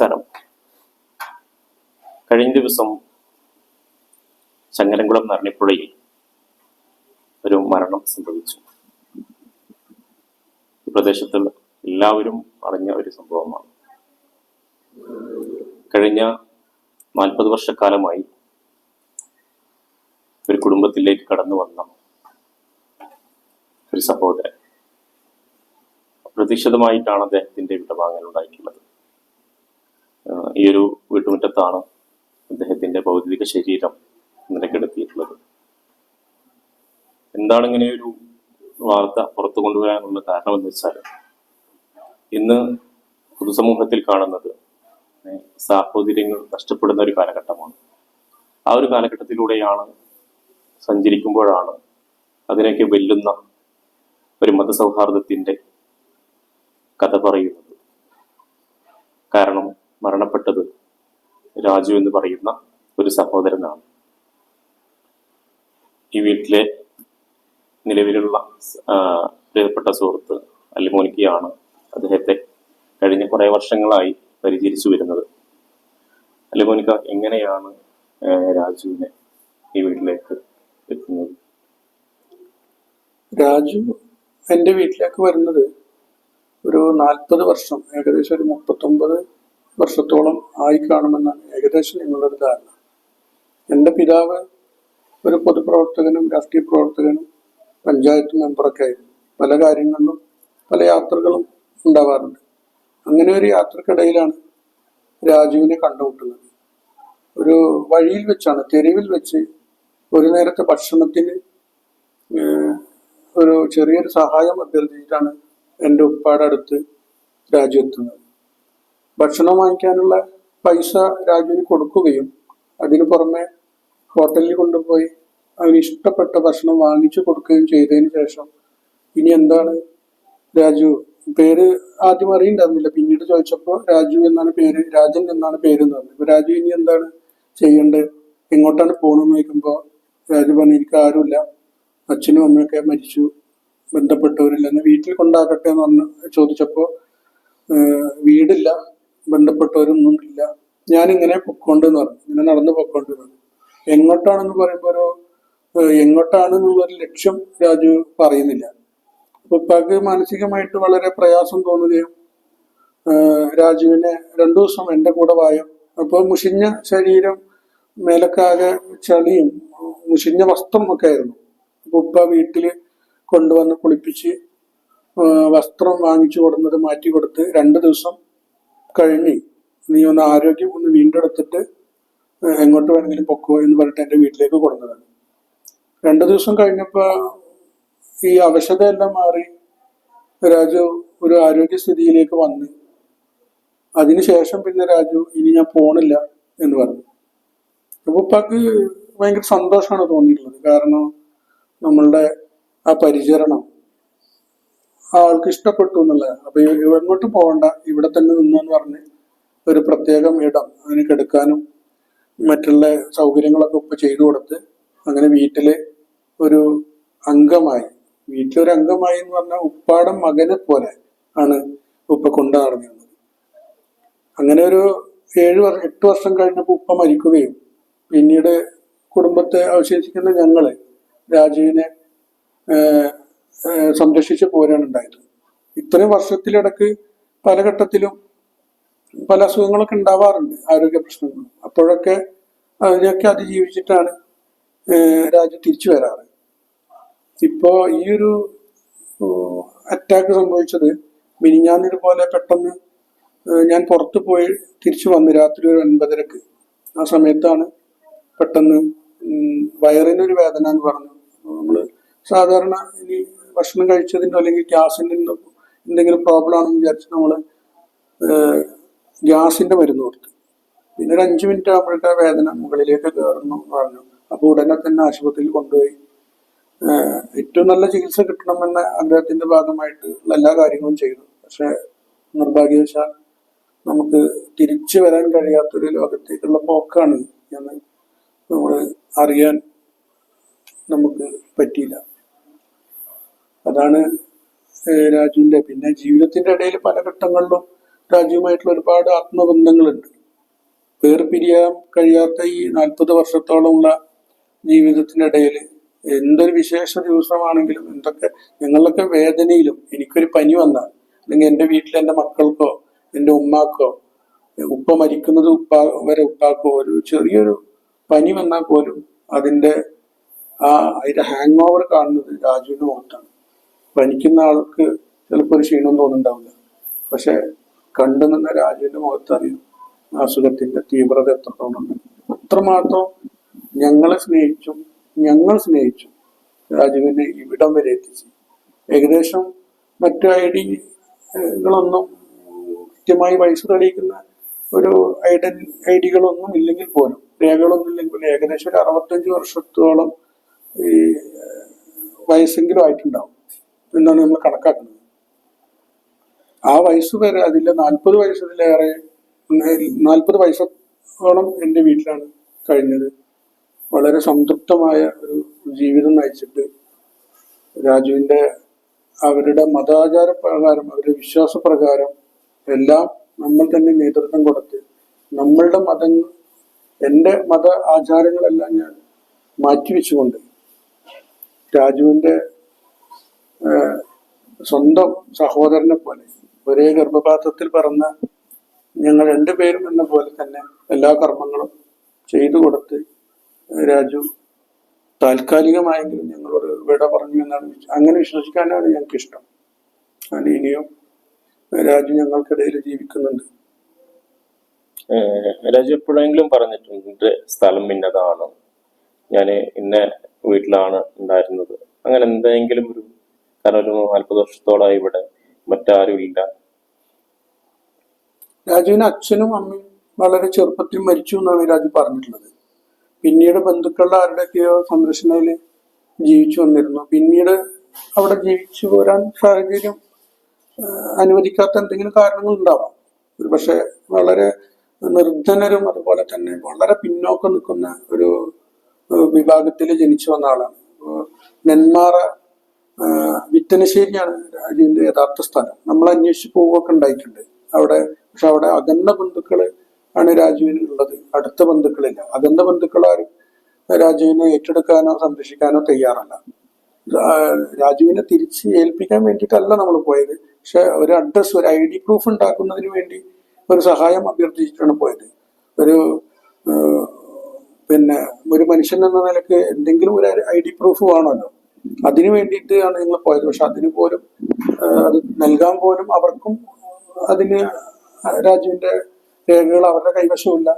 നമസ്കാരം കഴിഞ്ഞ ദിവസം ചങ്ങരംകുളം നരണിപ്പുഴയിൽ ഒരു മരണം സംഭവിച്ചു. ഈ പ്രദേശത്തിൽ എല്ലാവരും അറിഞ്ഞ ഒരു സംഭവമാണ്. കഴിഞ്ഞ നാൽപ്പത് വർഷക്കാലമായി ഒരു കുടുംബത്തിലേക്ക് കടന്നു വന്ന ഒരു സഹോദരൻ. അപ്രതീക്ഷിതമായിട്ടാണ് അദ്ദേഹത്തിന്റെ വിടവാങ്ങൽ ഉണ്ടായിട്ടുള്ളത്. ഈ ഒരു വീട്ടുമുറ്റത്താണ് അദ്ദേഹത്തിന്റെ ഭൗതിക ശരീരം നിലക്കെടുത്തിയിട്ടുള്ളത്. എന്താണ് ഇങ്ങനെ ഒരു വാർത്ത പുറത്തു കൊണ്ടുവരാനുള്ള കാരണം എന്ന് വെച്ചാൽ ഇന്ന് പൊതുസമൂഹത്തിൽ കാണുന്നത് സാഹോദര്യങ്ങൾ നഷ്ടപ്പെടുന്ന ഒരു കാലഘട്ടമാണ്. ആ ഒരു കാലഘട്ടത്തിലൂടെയാണ് സഞ്ചരിക്കുമ്പോഴാണ് അതിനൊക്കെ വെല്ലുന്ന ഒരു മതസൗഹാർദ്ദത്തിന്റെ കഥ പറയുന്നത്. കാരണം മരണപ്പെട്ടത് രാജു എന്ന് പറയുന്ന ഒരു സഹോദരനാണ്. ഈ വീട്ടിലെ നിലവിലുള്ള പ്രിയപ്പെട്ട സുഹൃത്ത് അല്ലിമോനിക്കയാണ് അദ്ദേഹത്തെ കഴിഞ്ഞ കുറെ വർഷങ്ങളായി പരിചരിച്ചു വരുന്നത്. അല്ലിമോനിക്ക എങ്ങനെയാണ് രാജുവിനെ ഈ വീട്ടിലേക്ക് എത്തുന്നത്? രാജു എന്റെ വീട്ടിലേക്ക് വരുന്നത് ഒരു നാൽപ്പത് വർഷം ഏകദേശം ഒരു മുപ്പത്തൊമ്പത് വർഷത്തോളം ആയി കാണുമെന്നാണ് ഏകദേശം നിങ്ങളൊരു ധാരണ. എന്റെ പിതാവ് ഒരു പൊതുപ്രവർത്തകനും രാഷ്ട്രീയ പ്രവർത്തകനും പഞ്ചായത്ത് മെമ്പറൊക്കെ ആയിരുന്നു. പല കാര്യങ്ങളിലും പല യാത്രകളും ഉണ്ടാവാറുണ്ട്. അങ്ങനെ ഒരു യാത്രക്കിടയിലാണ് രാജുവിനെ കണ്ടുമുട്ടുന്നത്. ഒരു വഴിയിൽ വെച്ചാണ് തെരുവിൽ വെച്ച് ഒരു നേരത്തെ ഭക്ഷണത്തിന് ഒരു ചെറിയൊരു സഹായം അഭ്യർത്ഥിച്ചിട്ടാണ് എന്റെ ഉപ്പാടെ അടുത്ത് രാജു എത്തുന്നത്. ഭക്ഷണം വാങ്ങിക്കാനുള്ള പൈസ രാജുവിന് കൊടുക്കുകയും അതിനു പുറമെ ഹോട്ടലിൽ കൊണ്ടുപോയി അവന് ഇഷ്ടപ്പെട്ട ഭക്ഷണം വാങ്ങിച്ചു കൊടുക്കുകയും ചെയ്തതിന് ശേഷം ഇനി എന്താണ് രാജു? പേര് ആദ്യം അറിയണ്ടായിരുന്നില്ല. പിന്നീട് ചോദിച്ചപ്പോൾ രാജു എന്നാണ് പേര് രാജൻ എന്നാണ് പേര് എന്ന് പറഞ്ഞു രാജു ഇനി എന്താണ് ചെയ്യേണ്ടത്? എങ്ങോട്ടാണ് പോകണമെന്ന് ചോദിക്കുമ്പോൾ രാജു പറഞ്ഞു എനിക്ക് ആരുമില്ല. അച്ഛനും അമ്മയൊക്കെ മരിച്ചു. ബന്ധപ്പെട്ടവരില്ലെന്ന് വീട്ടിൽ കൊണ്ടാക്കട്ടെ എന്ന് പറഞ്ഞ് ചോദിച്ചപ്പോൾ വീടില്ല. ബന്ധപ്പെട്ടവരൊന്നും ഇല്ല ഞാനിങ്ങനെ പൊക്കോണ്ടെന്ന് പറഞ്ഞു. ഇങ്ങനെ നടന്നു പൊക്കോണ്ട് പറഞ്ഞു. എങ്ങോട്ടാണെന്ന് പറയുമ്പോൾ ഒരു എങ്ങോട്ടാണെന്നുള്ളൊരു ലക്ഷ്യം രാജു പറയുന്നില്ല. ഉപ്പാക്ക് മാനസികമായിട്ട് വളരെ പ്രയാസം തോന്നുകയും രാജുവിനെ രണ്ടു ദിവസം എന്റെ കൂടെ വായും. അപ്പോൾ മുഷിഞ്ഞ ശരീരം മേലക്കാകെ ചളിയും മുഷിഞ്ഞ വസ്ത്രം ഒക്കെ ആയിരുന്നു. അപ്പൊ ഉപ്പ വീട്ടിൽ കൊണ്ടുവന്ന് കുളിപ്പിച്ച് വസ്ത്രം വാങ്ങിച്ചു കൊടുന്നത് മാറ്റി കൊടുത്ത് രണ്ട് ദിവസം കഴിഞ്ഞ് നീ ഒന്ന് ആരോഗ്യം ഒന്ന് വീണ്ടെടുത്തിട്ട് എങ്ങോട്ട് വേണമെങ്കിലും പൊക്കോ എന്ന് പറഞ്ഞിട്ട് എന്റെ വീട്ടിലേക്ക് കൊടുത്തതാണ്. രണ്ട് ദിവസം കഴിഞ്ഞപ്പോൾ ഈ അവശതയെല്ലാം മാറി രാജു ഒരു ആരോഗ്യസ്ഥിതിയിലേക്ക് വന്ന്. അതിനുശേഷം പിന്നെ രാജു ഇനി ഞാൻ പോണില്ല എന്ന് പറഞ്ഞു. അപ്പൊ ഉപ്പാക്ക് ഭയങ്കര സന്തോഷമാണ് തോന്നിയിട്ടുള്ളത്. കാരണം നമ്മളുടെ ആ പരിചരണം ആൾക്ക് ഇഷ്ടപ്പെട്ടു എന്നുള്ളത്. അപ്പൊ എങ്ങോട്ടും പോകണ്ട. ഇവിടെ തന്നെ നിന്നു എന്ന് പറഞ്ഞ് ഒരു പ്രത്യേകം ഇടം അതിന് കെടുക്കാനും മറ്റുള്ള സൗകര്യങ്ങളൊക്കെ ഇപ്പൊ ചെയ്തു കൊടുത്ത് അങ്ങനെ വീട്ടിൽ ഒരു അംഗമായി. വീട്ടിലൊരു അംഗമായി എന്ന് പറഞ്ഞാൽ ഉപ്പാടം മകനെ പോലെ ആണ് ഉപ്പ കൊണ്ടു നടന്നിരുന്നത്. അങ്ങനെ ഒരു ഏഴ് വർഷം എട്ട് വർഷം കഴിഞ്ഞപ്പോൾ ഉപ്പ മരിക്കുകയും പിന്നീട് കുടുംബത്തെ അവശേഷിക്കുന്ന ഞങ്ങൾ രാജുവിനെ സംരക്ഷിച്ച് പോരാണ് ഉണ്ടായത്. ഇത്രയും വർഷത്തിലിടക്ക് പല ഘട്ടത്തിലും പല അസുഖങ്ങളൊക്കെ ഉണ്ടാവാറുണ്ട് ആരോഗ്യ പ്രശ്നങ്ങൾ അപ്പോഴൊക്കെ അതിനൊക്കെ അതിജീവിച്ചിട്ടാണ് രാജ്യം തിരിച്ചു വരാറ്. ഇപ്പോ ഈ ഒരു അറ്റാക്ക് സംഭവിച്ചത് മിനിഞ്ഞാന്നിത് പോലെ പെട്ടെന്ന് ഞാൻ പുറത്തു പോയി തിരിച്ചു വന്ന് രാത്രി ഒരു ഒൻപതരക്ക്. ആ സമയത്താണ് പെട്ടെന്ന് വയറിനൊരു വേദന എന്ന് പറഞ്ഞു. നമ്മൾ സാധാരണ ഇനി ഭക്ഷണം കഴിച്ചതിന്റെ അല്ലെങ്കിൽ ഗ്യാസിന്റെ എന്തെങ്കിലും പ്രോബ്ലം ആണെന്ന് വിചാരിച്ച് നമ്മൾ ഗ്യാസിന്റെ മരുന്ന് കൊടുത്തു. പിന്നെ ഒരു അഞ്ച് മിനിറ്റ് ആകുമ്പോഴത്തെ വേദന മുകളിലേക്ക് കയറുന്നു പറഞ്ഞു. അപ്പോൾ ഉടനെ തന്നെ ആശുപത്രിയിൽ കൊണ്ടുപോയി. ഏറ്റവും നല്ല ചികിത്സ കിട്ടണമെന്ന ആഗ്രഹത്തിന്റെ ഭാഗമായിട്ട് എല്ലാ കാര്യങ്ങളും ചെയ്തു. പക്ഷെ നിർഭാഗ്യവശാൽ നമുക്ക് തിരിച്ചു വരാൻ കഴിയാത്തൊരു ലോകത്തേക്കുള്ള പോക്കാണ് എന്ന് നമ്മൾ അറിയാൻ നമുക്ക് പറ്റിയില്ല. അതാണ് രാജുവിന്റെ പിന്നെ ജീവിതത്തിന്റെ ഇടയിൽ പല ഘട്ടങ്ങളിലും രാജുവുമായിട്ടുള്ള ഒരുപാട് ആത്മബന്ധങ്ങളുണ്ട്. വേർപിരിയാൻ കഴിയാത്ത ഈ നാൽപ്പത് വർഷത്തോളമുള്ള ജീവിതത്തിനിടയിൽ എന്തൊരു വിശേഷ ദിവസമാണെങ്കിലും എന്തൊക്കെ നിങ്ങളൊക്കെ വേദനയിലും എനിക്കൊരു പനി വന്നാൽ അല്ലെങ്കിൽ എന്റെ വീട്ടിൽ എന്റെ മക്കൾക്കോ എന്റെ ഉമ്മാക്കോ ഉപ്പ മരിക്കുന്നത് ഉപ്പ വരെ ഉപ്പാക്കോ ഒരു ചെറിയൊരു പനി വന്നാൽ പോലും അതിന്റെ ആ അതിന്റെ ഹാങ് ഓവർ കാണുന്നത് രാജുവിന്റെ മുഖത്താണ്. പനിക്കുന്ന ആൾക്ക് ചിലപ്പോൾ ഒരു ക്ഷീണം തോന്നുന്നുണ്ടാവില്ല. പക്ഷെ കണ്ടു നിന്ന രാജുവിന്റെ മുഖത്ത് അറിയും അസുഖത്തിന്റെ തീവ്രത എത്രത്തോളം അത്രമാത്രം ഞങ്ങളെ സ്നേഹിച്ചും ഞങ്ങൾ സ്നേഹിച്ചും രാജുവിനെ ഇവിടം വരെ എത്തിച്ചു. ഏകദേശം മറ്റു ഐ ഡികളൊന്നും കൃത്യമായി വയസ്സ് തെളിയിക്കുന്ന ഒരു ഐഡൻ ഐ ഡികളൊന്നും ഇല്ലെങ്കിൽ പോലും രേഖകളൊന്നും ഇല്ലെങ്കിൽ ഏകദേശം ഒരു അറുപത്തഞ്ച് വർഷത്തോളം ഈ വയസ്സെങ്കിലും ആയിട്ടുണ്ടാവും. എന്നാണ് നമ്മൾ കണക്കാക്കുന്നത്. ആ വയസ്സ് വരെ അതിലെ നാൽപ്പത് വയസ്സിലേറെ നാൽപ്പത് വയസ്സോളം എന്റെ വീട്ടിലാണ് കഴിഞ്ഞത്. വളരെ സംതൃപ്തമായ ഒരു ജീവിതം നയിച്ചിട്ട് രാജുവിന്റെ അവരുടെ മതാചാര പ്രകാരം അവരുടെ വിശ്വാസപ്രകാരം എല്ലാം നമ്മൾ തന്നെ നേതൃത്വം കൊടുത്ത് നമ്മളുടെ മതങ്ങൾ എന്റെ മത ആചാരങ്ങളെല്ലാം ഞാൻ മാറ്റിവെച്ചുകൊണ്ട് രാജുവിന്റെ സ്വന്തം സഹോദരനെ പോലെ ഒരേ ഗർഭപാത്രത്തിൽ പിറന്ന ഞങ്ങൾ രണ്ടുപേരും എന്ന പോലെ തന്നെ എല്ലാ കർമ്മങ്ങളും ചെയ്തു കൊടുത്ത് രാജു താൽക്കാലികമായെങ്കിലും ഞങ്ങളോട് വിട പറഞ്ഞു എന്നാണ് അങ്ങനെ വിശ്വസിക്കാനാണ് ഞങ്ങൾക്ക് ഇഷ്ടം കാരണം ഇനിയും രാജു ഞങ്ങൾക്കിടയിൽ ജീവിക്കുന്നുണ്ട്. രാജു എപ്പോഴെങ്കിലും പറഞ്ഞിട്ടുണ്ട് "എന്റെ സ്ഥലം ഇന്നതാണ് ഞാൻ ഇന്ന വീട്ടിലാണ് ഉണ്ടായിരുന്നത്. അങ്ങനെ എന്തെങ്കിലും ഒരു കാരണം ഒരു നാൽപ്പത് വർഷത്തോളമായി ഇവിടെ മറ്റാരും ഇല്ല രാജുവിന് അച്ഛനും അമ്മയും വളരെ ചെറുപ്പത്തിൽ മരിച്ചു എന്നാണ് രാജു പറഞ്ഞിട്ടുള്ളത്. പിന്നീട് ബന്ധുക്കളുടെ ആരുടെയൊക്കെയോ സംരക്ഷണയിൽ ജീവിച്ചു വന്നിരുന്നു. പിന്നീട് അവിടെ ജീവിച്ചു പോരാൻ സാഹചര്യം അനുവദിക്കാത്ത എന്തെങ്കിലും കാരണങ്ങൾ ഉണ്ടാവാം. ഒരു പക്ഷെ വളരെ നിർദ്ധനരും അതുപോലെ തന്നെ വളരെ പിന്നോക്കം നിൽക്കുന്ന ഒരു വിഭാഗത്തിൽ ജനിച്ചു വന്ന ആളാണ്. നെന്മാറ ആ, വിത്തനശ്ശേരിയാണ് രാജുവിന്റെ യഥാർത്ഥ സ്ഥാനം. നമ്മൾ അന്വേഷിച്ച് പോവുകയൊക്കെ ഉണ്ടായിട്ടുണ്ട്. അവിടെ പക്ഷെ അവിടെ അകന്ന ബന്ധുക്കൾ ആണ് രാജുവിന് ഉള്ളത്. അടുത്ത ബന്ധുക്കളില്ല. അകന്ന ബന്ധുക്കളാരും രാജുവിനെ ഏറ്റെടുക്കാനോ സംരക്ഷിക്കാനോ തയ്യാറല്ല. രാജുവിനെ തിരിച്ച് ഏൽപ്പിക്കാൻ വേണ്ടിയിട്ടല്ല നമ്മൾ പോയത്. പക്ഷെ ഒരു അഡ്രസ് ഒരു ഐ ഡി പ്രൂഫ് ഉണ്ടാക്കുന്നതിന് വേണ്ടി ഒരു സഹായം അഭ്യർത്ഥിച്ചിട്ടാണ് പോയത്. ഒരു പിന്നെ ഒരു മനുഷ്യൻ എന്ന നിലയ്ക്ക് എന്തെങ്കിലും ഒരു ഐ ഡി പ്രൂഫ് വേണമല്ലോ. അതിനു വേണ്ടിയിട്ടാണ് നിങ്ങൾ പോയത്. പക്ഷെ അതിന് പോലും അത് നൽകാൻ പോലും അവർക്കും അതിന് രാജുവിന്റെ രേഖകൾ അവരുടെ കൈവശമില്ല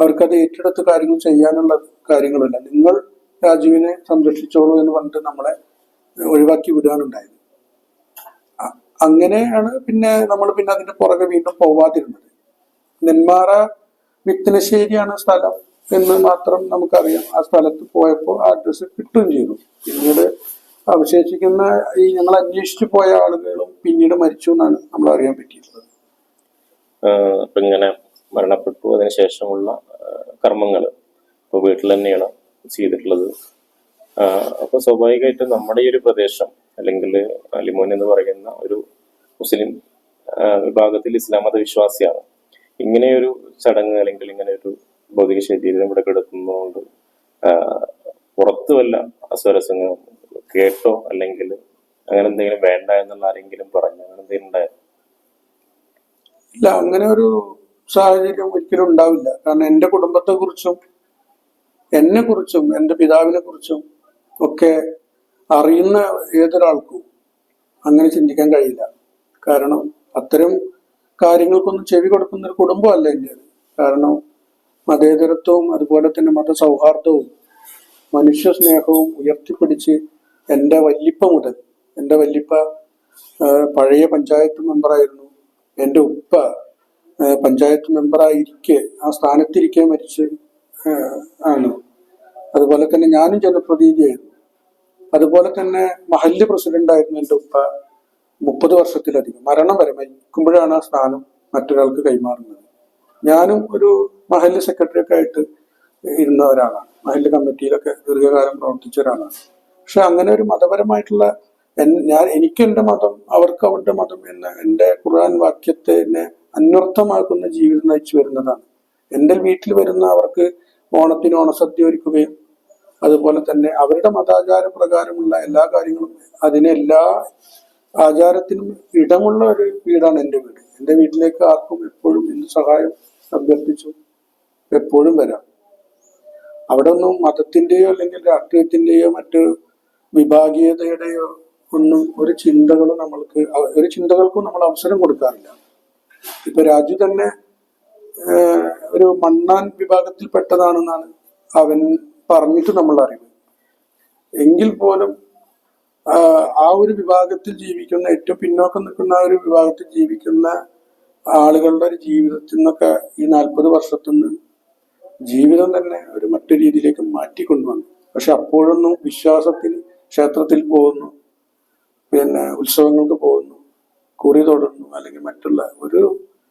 അവർക്കത് ഏറ്റെടുത്ത് കാര്യങ്ങൾ ചെയ്യാനുള്ള കാര്യങ്ങളില്ല നിങ്ങൾ രാജുവിനെ സംരക്ഷിച്ചോളൂ എന്ന് പറഞ്ഞിട്ട് നമ്മളെ ഒഴിവാക്കി വിടുകയാണുണ്ടായത്. അ- അങ്ങനെയാണ് പിന്നെ നമ്മൾ പിന്നെ അതിന്റെ പുറകെ വീണ്ടും പോവാതിരുന്നത്. നെന്മാറ വിത്തനശ്ശേരിയാണ് സ്ഥലം. എന്ന് മാത്രം നമുക്കറിയാം. ആ സ്ഥലത്ത് പോയപ്പോൾ ആ അഡ്രസ്സ് കിട്ടുകയും ചെയ്തു. പിന്നീട് അവശേഷിക്കുന്ന ഈ ഞങ്ങൾ അന്വേഷിച്ചു പോയ ആളുകളും പിന്നീട് മരിച്ചു എന്നാണ് നമ്മൾ അറിയാൻ പറ്റിയിട്ടുള്ളത്. ഇങ്ങനെ മരണപ്പെട്ടു. അതിനുശേഷമുള്ള കർമ്മങ്ങൾ ഇപ്പോൾ വീട്ടിൽ തന്നെയാണ് ചെയ്തിട്ടുള്ളത്. അപ്പോൾ അപ്പൊ സ്വാഭാവികമായിട്ടും നമ്മുടെ ഈ ഒരു പ്രദേശം അല്ലെങ്കിൽ അലിമോൻ എന്ന് പറയുന്ന ഒരു മുസ്ലിം വിഭാഗത്തിൽ ഇസ്ലാം മത വിശ്വാസിയാണ് ഇങ്ങനെയൊരു ചടങ്ങ് അല്ലെങ്കിൽ ഇങ്ങനെ ഒരു ഭൗതിക ശരീരം ഇവിടെ കിടക്കുന്നതുകൊണ്ട് പുറത്തു വല്ല അസ്വരസങ്ങളും കേട്ടോ അല്ലെങ്കിൽ അങ്ങനെ എന്തെങ്കിലും വേണ്ട എന്നുള്ള ആരെങ്കിലും പറഞ്ഞു? അങ്ങനെ എന്തെങ്കിലും ഉണ്ടായിരുന്നു ഇല്ല അങ്ങനെ ഒരു സാഹചര്യം ഒരിക്കലും ഉണ്ടാവില്ല. കാരണം എന്റെ കുടുംബത്തെ കുറിച്ചും എന്നെ കുറിച്ചും എന്റെ പിതാവിനെ കുറിച്ചും ഒക്കെ അറിയുന്ന ഏതൊരാൾക്കും അങ്ങനെ ചിന്തിക്കാൻ കഴിയില്ല. കാരണം അത്തരം കാര്യങ്ങൾക്കൊന്നും ചെവി കൊടുക്കുന്ന ഒരു കുടുംബമല്ല എന്റെ. കാരണം മതേതരത്വവും അതുപോലെ തന്നെ മതസൗഹാർദ്ദവും മനുഷ്യ സ്നേഹവും ഉയർത്തിപ്പിടിച്ച് എന്റെ വല്ലിപ്പ മുതൽ എന്റെ വല്ലിപ്പ പഴയ പഞ്ചായത്ത് മെമ്പറായിരുന്നു എന്റെ ഉപ്പ പഞ്ചായത്ത് മെമ്പറായിരിക്കെ ആ സ്ഥാനത്തിരിക്കെ മരിച്ച് ആണ്. അതുപോലെ തന്നെ ഞാനും ജനപ്രതിനിധിയായിരുന്നു. അതുപോലെ തന്നെ മഹല്ല് പ്രസിഡന്റായിരുന്നു എന്റെ ഉപ്പ. മുപ്പത് വർഷത്തിലധികം. മരണം വരെ മരിക്കുമ്പോഴാണ് ആ സ്ഥാനം മറ്റൊരാൾക്ക് കൈമാറുന്നത്. ഞാനും ഒരു മഹല്ല് സെക്രട്ടറി ഒക്കെ ആയിട്ട് ഇരുന്ന ഒരാളാണ്. മഹല്ല് കമ്മിറ്റിയിലൊക്കെ ദീർഘകാലം പ്രവർത്തിച്ച ഒരാളാണ്. പക്ഷെ അങ്ങനെ ഒരു മതപരമായിട്ടുള്ള ഞാൻ എനിക്ക് മതം അവർക്ക് അവരുടെ മതം എന്ന എന്റെ ഖുർആൻ വാക്യത്തെ എന്നെ അന്വർത്ഥമാക്കുന്ന ജീവിതം നയിച്ചു വരുന്നതാണ്. എന്റെ വീട്ടിൽ വരുന്ന അവർക്ക് ഓണത്തിന് ഓണസദ്യ ഒരുക്കുകയും അതുപോലെ തന്നെ അവരുടെ മതാചാര പ്രകാരമുള്ള എല്ലാ കാര്യങ്ങളും അതിനെല്ലാ ആചാരത്തിനും ഇടമുള്ള ഒരു വീടാണ് എന്റെ വീട്. എന്റെ വീട്ടിലേക്ക് ആർക്കും എപ്പോഴും എന്ത് സഹായം അഭ്യർത്ഥിച്ചു. എപ്പോഴും വരാം. അവിടെ ഒന്നും മതത്തിന്റെയോ അല്ലെങ്കിൽ രാഷ്ട്രീയത്തിന്റെയോ മറ്റ് വിഭാഗീയതയുടെയോ ഒന്നും ഒരു ചിന്തകളും നമ്മൾക്ക് ഒരു ചിന്തകൾക്കും നമ്മൾ അവസരം കൊടുക്കാറില്ല. ഇപ്പൊ രാജു തന്നെ ഒരു മണ്ണാൻ വിഭാഗത്തിൽ പെട്ടതാണെന്നാണ് അവൻ പറഞ്ഞിട്ട് നമ്മൾ അറിവ് എങ്കിൽ പോലും ആ ഒരു വിഭാഗത്തിൽ ജീവിക്കുന്ന ഏറ്റവും പിന്നോക്കം നിൽക്കുന്ന ആ ഒരു വിഭാഗത്തിൽ ജീവിക്കുന്ന ആളുകളുടെ ഒരു ജീവിതത്തിൽ നിന്നൊക്കെ ഈ നാൽപ്പത് വർഷത്തിൽ നിന്ന് ജീവിതം തന്നെ ഒരു മറ്റു രീതിയിലേക്ക് മാറ്റിക്കൊണ്ടുവന്നു പക്ഷെ അപ്പോഴൊന്നും വിശ്വാസത്തിന് ക്ഷേത്രത്തിൽ പോകുന്നു പിന്നെ ഉത്സവങ്ങൾക്ക് പോകുന്നു കുറി തൊടുന്നു അല്ലെങ്കിൽ മറ്റുള്ള ഒരു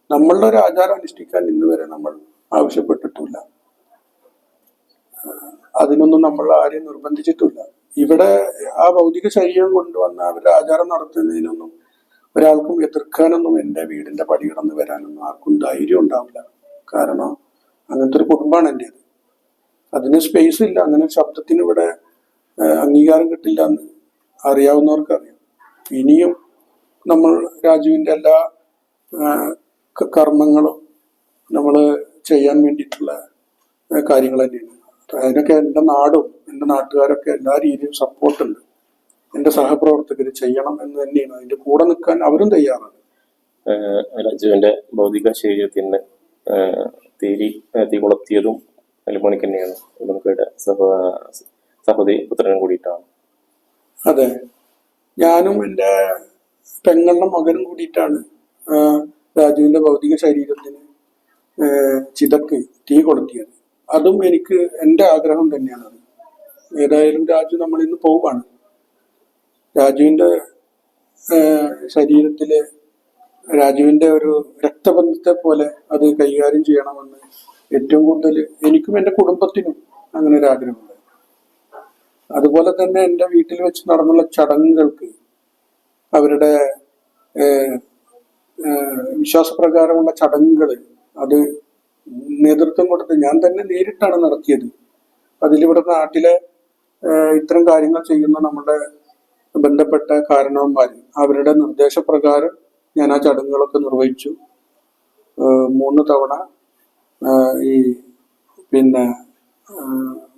നമ്മളുടെ ഒരു ആചാരം അനുഷ്ഠിക്കാൻ ഇന്ന് വരെ നമ്മൾ ആവശ്യപ്പെട്ടിട്ടില്ല. അതിനൊന്നും നമ്മൾ ആരെയും നിർബന്ധിച്ചിട്ടില്ല. ഇവിടെ ആ ഭൗതിക ശരീരം കൊണ്ടുവന്ന അവരുടെ ആചാരം നടത്തുന്നതിനൊന്നും ഒരാൾക്കും എതിർക്കാനൊന്നും എന്റെ വീടിന്റെ പടി കടന്ന് വരാനൊന്നും ആർക്കും ധൈര്യം ഉണ്ടാവില്ല. കാരണം അങ്ങനത്തെ ഒരു കുടുംബമാണ് എന്റെ അതിന് സ്പേസ് ഇല്ല. അങ്ങനെ ശബ്ദത്തിന് ഇവിടെ അംഗീകാരം കിട്ടില്ല എന്ന് അറിയാവുന്നവർക്കറിയാം. ഇനിയും നമ്മൾ രാജുവിന്റെ എല്ലാ കർമ്മങ്ങളും നമ്മൾ ചെയ്യാൻ വേണ്ടിയിട്ടുള്ള കാര്യങ്ങൾ തന്നെയാണ്. അതിനൊക്കെ എന്റെ നാടും എന്റെ നാട്ടുകാരൊക്കെ എല്ലാ രീതിയിലും സപ്പോർട്ടുണ്ട് എന്റെ സഹപ്രവർത്തകർ ചെയ്യണം എന്ന് തന്നെയാണ് അതിന്റെ കൂടെ നിൽക്കാൻ അവരും തയ്യാറാണ്. രാജുവിന്റെ ഭൗതിക ശരീരത്തിന് തീരി തീ കൊളുത്തിയതും അലുമോണിക്ക് തന്നെയാണ് അലുമോണിക്കയുടെ സഹ സഹോദരി പുത്രനും കൂടിയിട്ടാണ്. അതെ. ഞാനും എന്റെ പെങ്ങളുടെ മകനും കൂടിയിട്ടാണ് രാജുവിന്റെ രാജുവിന്റെ ഭൗതിക ശരീരത്തിന് ചിതക്ക് തീ കൊളുത്തിയത്. അതും എനിക്ക് എന്റെ ആഗ്രഹം തന്നെയാണ്. ഏതായാലും രാജു നമ്മൾ ഇന്ന് പോവാണ്. രാജുവിന്റെ ശരീരത്തിലെ രാജുവിന്റെ ഒരു രക്തബന്ധത്തെ പോലെ അത് കൈകാര്യം ചെയ്യണമെന്ന് ഏറ്റവും കൂടുതൽ എനിക്കും എന്റെ കുടുംബത്തിനും അങ്ങനെ ഒരു ആഗ്രഹമുണ്ട്. അതുപോലെ തന്നെ എന്റെ വീട്ടിൽ വെച്ച് നടന്നുള്ള ചടങ്ങുകൾക്ക് അവരുടെ വിശ്വാസപ്രകാരമുള്ള ചടങ്ങുകൾ അത് നേതൃത്വം കൊടുത്ത് ഞാൻ തന്നെ നേരിട്ടാണ് നടത്തിയത്. അതിലിവിടെ നാട്ടിലെ ഇത്തരം കാര്യങ്ങൾ ചെയ്യുന്ന നമ്മുടെ ബന്ധപ്പെട്ട കാരണവന്മാർ. അവരുടെ നിർദ്ദേശപ്രകാരം ഞാൻ ആ ചടങ്ങുകളൊക്കെ നിർവഹിച്ചു. മൂന്ന് തവണ ഈ പിന്നെ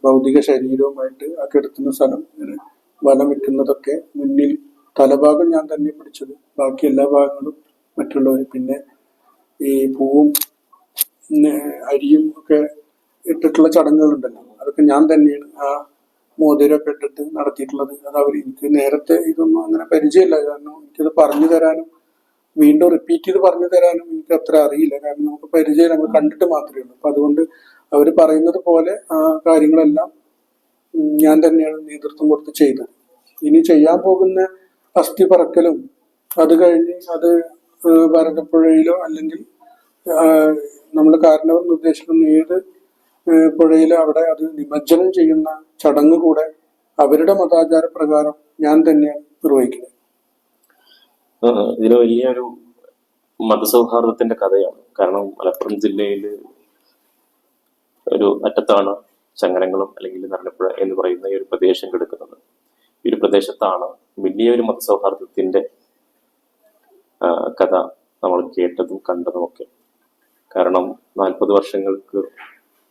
ഭൗതിക ശരീരവുമായിട്ട് ആ കിടത്തുന്ന സ്ഥലം വലം വെക്കുന്നതൊക്കെ മുന്നിൽ തലഭാഗം ഞാൻ തന്നെ പിടിച്ചത്. ബാക്കി എല്ലാ ഭാഗങ്ങളും മറ്റുള്ളവർ പിന്നെ ഈ പൂവും അരിയും ഒക്കെ ഇട്ടിട്ടുള്ള ചടങ്ങുകളുണ്ടല്ലോ. അതൊക്കെ ഞാൻ തന്നെയാണ് ആ മോതിരമൊക്കെ നടത്തിയിട്ടുള്ളത്. അത് അവർ എനിക്ക് നേരത്തെ ഇതൊന്നും അങ്ങനെ പരിചയമില്ല. കാരണം എനിക്കത് പറഞ്ഞു തരാനും വീണ്ടും റിപ്പീറ്റ് ചെയ്ത് പറഞ്ഞു തരാനും എനിക്ക് അത്ര അറിയില്ല. കാരണം നമുക്ക് പരിചയം നമ്മൾ കണ്ടിട്ട് മാത്രമേ ഉള്ളൂ. അപ്പൊ അതുകൊണ്ട് അവർ പറയുന്നത് പോലെ ആ കാര്യങ്ങളെല്ലാം ഞാൻ തന്നെയാണ് നേതൃത്വം കൊടുത്ത് ചെയ്തത്. ഇനി ചെയ്യാൻ പോകുന്ന അസ്ഥി പറക്കലും അത് കഴിഞ്ഞ് അത് ഭാരതപ്പുഴയിലോ അല്ലെങ്കിൽ നമ്മൾ കാരണവർ നിർദ്ദേശിക്കുന്ന ഏത് ഏഹ്, പുഴയിലോ അവിടെ അത് നിമജ്ജനം ചെയ്യുന്ന ചടങ്ങ് കൂടെ അവരുടെ മതാചാര പ്രകാരം ഞാൻ തന്നെയാണ് നിർവഹിക്കുന്നത്. ഇതിന് വലിയൊരു മതസൗഹാർദ്ദത്തിന്റെ കഥയാണ്. കാരണം മലപ്പുറം ജില്ലയിൽ ഒരു അറ്റത്താണ് ചങ്ങനങ്ങളും അല്ലെങ്കിൽ നരണപ്പുഴ എന്ന് പറയുന്ന ഈ ഒരു പ്രദേശം കിടക്കുന്നത്. ഈ ഒരു പ്രദേശത്താണ് വലിയൊരു മതസൗഹാർദ്ദത്തിന്റെ കഥ നമ്മൾ കേട്ടതും കണ്ടതും ഒക്കെ കാരണം നാൽപ്പത് വർഷങ്ങൾക്ക്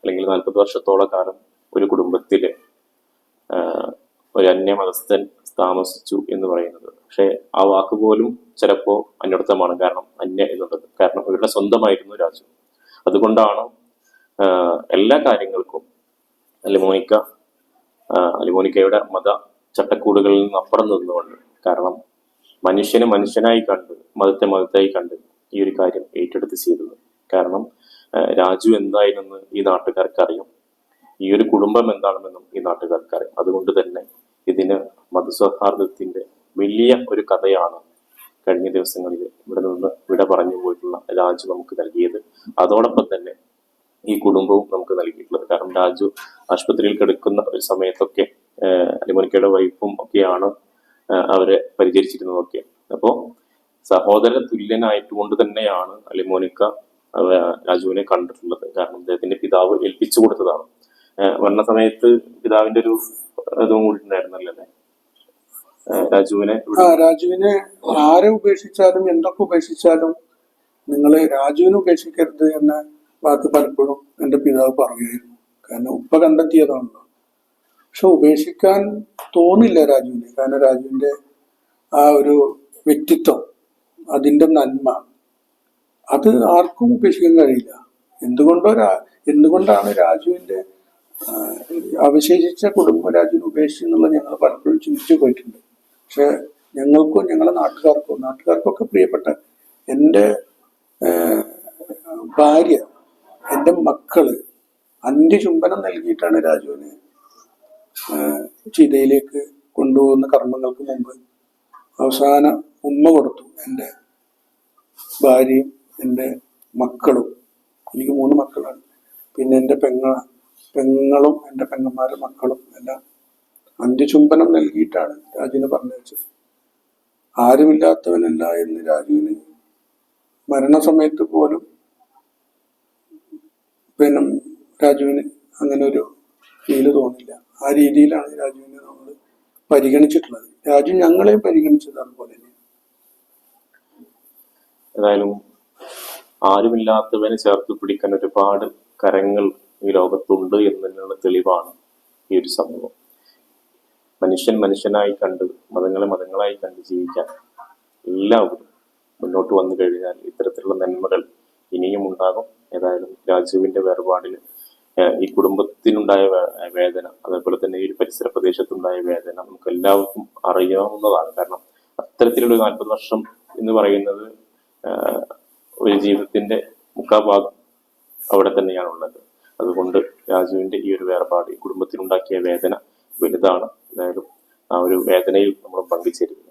അല്ലെങ്കിൽ നാൽപ്പത് വർഷത്തോളം കാലം ഒരു കുടുംബത്തിൽ ഒരു അന്യമതസ്ഥൻ താമസിച്ചു എന്ന് പറയുന്നത്. പക്ഷേ ആ വാക്ക് പോലും ചിലപ്പോ അന്വർത്ഥമാണ് കാരണം അന്യ എന്നുള്ളത്. കാരണം ഇവരുടെ സ്വന്തമായിരുന്നു രാജു. അതുകൊണ്ടാണ് എല്ലാ കാര്യങ്ങൾക്കും അലിമോണിക്ക അലിമോണിക്കയുടെ മത ചട്ടക്കൂടുകളിൽ നിന്ന് അപ്പുറം നിന്നുകൊണ്ട് കാരണം മനുഷ്യനെ മനുഷ്യനായി കണ്ട് മതത്തെ മതത്തായി കണ്ട് ഈ ഒരു കാര്യം ഏറ്റെടുത്ത് ചെയ്തത്. കാരണം രാജു എന്തായിരുന്നു ഈ നാട്ടുകാർക്ക് അറിയാം ഈ ഒരു കുടുംബം എന്താണെന്നും ഈ നാട്ടുകാർക്ക് അറിയാം അതുകൊണ്ട് തന്നെ ഇതിന് മതസൗഹാർദ്ദത്തിന്റെ വലിയ ഒരു കഥയാണ് കഴിഞ്ഞ ദിവസങ്ങളിൽ ഇവിടെ നിന്ന് വിട പറഞ്ഞു പോയിട്ടുള്ള രാജു നമുക്ക് നൽകിയത്. അതോടൊപ്പം തന്നെ ഈ കുടുംബവും നമുക്ക് നൽകിയിട്ടുള്ളത്. കാരണം രാജു ആശുപത്രിയിൽ കിടക്കുന്ന ഒരു സമയത്തൊക്കെ അലിമുനിക്കയുടെ വൈഫും ഒക്കെയാണ് അവരെ പരിചരിച്ചിരുന്നതൊക്കെ. അപ്പോൾ സഹോദര തുല്യനായിട്ടുകൊണ്ട് തന്നെയാണ് അലിമോനിക്ക രാജുവിനെ കണ്ടിട്ടുള്ളത്. കാരണം അദ്ദേഹത്തിന്റെ പിതാവ് ഏൽപ്പിച്ചു കൊടുത്തതാണ്. വന്ന സമയത്ത് പിതാവിന്റെ ഒരു ഇതും കൂടി ഉണ്ടായിരുന്നല്ലോ രാജുവിനെ രാജുവിനെ ആരെ ഉപേക്ഷിച്ചാലും എന്തൊക്കെ ഉപേക്ഷിച്ചാലും നിങ്ങൾ രാജുവിനെ ഉപേക്ഷിക്കരുത് എന്ന വാക്ക് പലപ്പോഴും എന്റെ പിതാവ് പറയുമായിരുന്നു കാരണം ഉപ്പ കണ്ടെത്തിയതാണല്ലോ. പക്ഷെ ഉപേക്ഷിക്കാൻ തോന്നില്ല രാജുവിന്. കാരണം രാജുവിന്റെ ആ ഒരു വ്യക്തിത്വം അതിന്റെ നന്മ അത് ആർക്കും ഉപേക്ഷിക്കാൻ കഴിയില്ല. എന്തുകൊണ്ടോ എന്തുകൊണ്ടാണ് രാജുവിന്റെ അവശേഷിച്ച കുടുംബ രാജുവിനെ ഉപേക്ഷിച്ചെന്നുള്ളത് ഞങ്ങൾ പലപ്പോഴും ചിന്തിച്ചു പോയിട്ടുണ്ട്. പക്ഷെ ഞങ്ങൾക്കോ ഞങ്ങളുടെ നാട്ടുകാർക്കോ നാട്ടുകാർക്കൊക്കെ പ്രിയപ്പെട്ട എന്റെ ഭാര്യ എന്റെ മക്കൾ അന്ത്യചുംബനം നൽകിയിട്ടാണ് രാജുവിനെ ചിതയിലേക്ക് കൊണ്ടുപോകുന്ന കർമ്മങ്ങൾക്ക് മുമ്പ് അവസാന ഉമ്മ കൊടുത്തു എന്റെ ഭാര്യയും എന്റെ മക്കളും എനിക്ക് മൂന്ന് മക്കളാണ്. പിന്നെ എന്റെ പെങ്ങ പെങ്ങളും എന്റെ പെങ്ങന്മാരും മക്കളും എല്ലാം അന്ത്യചുംബനം നൽകിയിട്ടാണ് രാജുവിനെ പറഞ്ഞയച്ചത്. ആരുമില്ലാത്തവനല്ല എന്ന് രാജുവിന് മരണസമയത്ത് പോലും പിന്നെ രാജുവിന് അങ്ങനെ ഒരു ഫീൽ തോന്നില്ല. ആ രീതിയിലാണ് രാജുവിനെ നമ്മൾ പരിഗണിച്ചിട്ടുള്ളത്. രാജു ഞങ്ങളെ പരിഗണിച്ചത് അതുപോലെ ഏതായാലും ആരുമില്ലാത്തവനെ ചേർത്ത് പിടിക്കാൻ ഒരുപാട് കരങ്ങൾ ഈ ലോകത്തുണ്ട് എന്നതിനുള്ള തെളിവാണ് ഈ ഒരു സമൂഹം. മനുഷ്യൻ മനുഷ്യനായി കണ്ട് മതങ്ങളെ മതങ്ങളായി കണ്ട് ജീവിക്കാൻ എല്ലാവരും മുന്നോട്ട് വന്നു കഴിഞ്ഞാൽ ഇത്തരത്തിലുള്ള നന്മകൾ ഇനിയും ഉണ്ടാകും. ഏതായാലും രാജുവിന്റെ വേർപാടിൽ ഈ കുടുംബത്തിനുണ്ടായ വേദന അതേപോലെ തന്നെ ഈ ഒരു പരിസര പ്രദേശത്തുണ്ടായ വേദന നമുക്ക് എല്ലാവർക്കും അറിയാവുന്നതാണ്. കാരണം അത്തരത്തിലുള്ള നാൽപ്പത് വർഷം എന്ന് പറയുന്നത് ഒരു ജീവിതത്തിന്റെ മുക്കാഭാഗം അവിടെ തന്നെയാണ് ഉള്ളത് അതുകൊണ്ട് രാജുവിന്റെ ഈ ഒരു വേർപാട് ഈ കുടുംബത്തിനുണ്ടാക്കിയ വേദന വലുതാണ്. എന്തായാലും ആ ഒരു വേദനയിൽ നമ്മൾ പങ്കുചേരുന്നു.